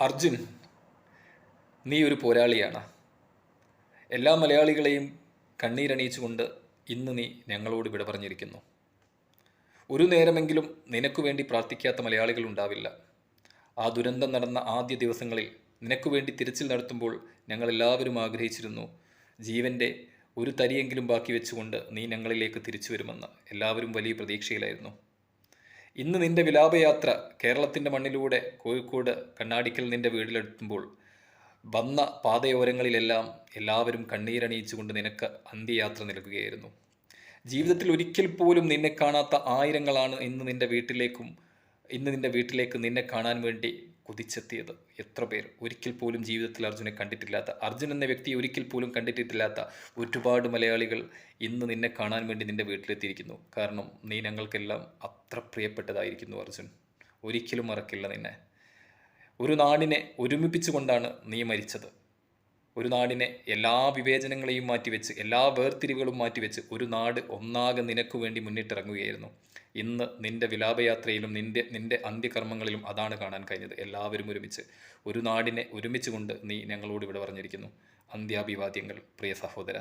അർജുൻ നീ ഒരു പോരാളിയാണ്. എല്ലാ മലയാളികളെയും കണ്ണീരണിയിച്ചുകൊണ്ട് ഇന്ന് നീ ഞങ്ങളോട് വിട പറഞ്ഞിരിക്കുന്നു. ഒരു നേരമെങ്കിലും നിനക്കു വേണ്ടി പ്രാർത്ഥിക്കാത്ത മലയാളികൾ ഉണ്ടാവില്ല. ആ ദുരന്തം നടന്ന ആദ്യ ദിവസങ്ങളിൽ നിനക്കു വേണ്ടി തിരച്ചിൽ നടത്തുമ്പോൾ ഞങ്ങൾ എല്ലാവരും ആഗ്രഹിച്ചിരുന്നു ജീവന്റെ ഒരു തരിയെങ്കിലും ബാക്കി വെച്ചുകൊണ്ട് നീ ഞങ്ങളിലേക്ക് തിരിച്ചു വരുമെന്ന്. എല്ലാവരും വലിയ പ്രതീക്ഷയിലായിരുന്നു. ഇന്ന് നിന്റെ വിലാപയാത്ര കേരളത്തിന്റെ മണ്ണിലൂടെ കോഴിക്കോട് കണ്ണാടിക്കൽ നിന്റെ വീട്ടിലെത്തുമ്പോൾ വന്ന പാതയോരങ്ങളിലെല്ലാം എല്ലാവരും കണ്ണീരണിയിച്ചുകൊണ്ട് നിനക്ക് അന്ത്യയാത്ര നൽകുകയായിരുന്നു. ജീവിതത്തിൽ ഒരിക്കൽ പോലും നിന്നെ കാണാത്ത ആയിരങ്ങളാണ് ഇന്ന് നിന്റെ വീട്ടിലേക്കും ഇന്ന് നിന്റെ വീട്ടിലേക്ക് നിന്നെ കാണാൻ വേണ്ടി കുതിച്ചെത്തിയത്. എത്ര പേർ? ഒരിക്കൽ പോലും ജീവിതത്തിൽ അർജുനെ കണ്ടിട്ടില്ലാത്ത അർജുൻ എന്ന വ്യക്തി ഒരിക്കൽ പോലും കണ്ടിട്ടില്ലാത്ത ഒരുപാട് മലയാളികൾ ഇന്ന് നിന്നെ കാണാൻ വേണ്ടി നിന്റെ വീട്ടിലെത്തിയിരിക്കുന്നു. കാരണം നീ ഞങ്ങൾക്കെല്ലാം അത്ര പ്രിയപ്പെട്ടതായിരിക്കുന്നു അർജുൻ. ഒരിക്കലും മറക്കില്ല നിന്നെ. ഒരു നാടിനെ ഒരുമിപ്പിച്ചുകൊണ്ടാണ് നീ മരിച്ചത്. ഒരു നാടിനെ എല്ലാ വിവേചനങ്ങളെയും മാറ്റിവെച്ച് എല്ലാ വേർതിരിവുകളും മാറ്റിവെച്ച് ഒരു നാട് ഒന്നാകെ നിനക്ക് വേണ്ടി മുന്നിട്ടിറങ്ങുകയായിരുന്നു. ഇന്ന് നിന്റെ വിലാപയാത്രയിലും നിന്റെ നിന്റെ അന്ത്യകർമ്മങ്ങളിലും അതാണ് കാണാൻ കഴിഞ്ഞത്. എല്ലാവരും ഒരുമിച്ച് ഒരു നാടിനെ ഒരുമിച്ച് കൊണ്ട് നീ ഞങ്ങളോട് ഇവിടെ പറഞ്ഞിരിക്കുന്നു. അന്ത്യാഭിവാദ്യങ്ങൾ പ്രിയ സഹോദര.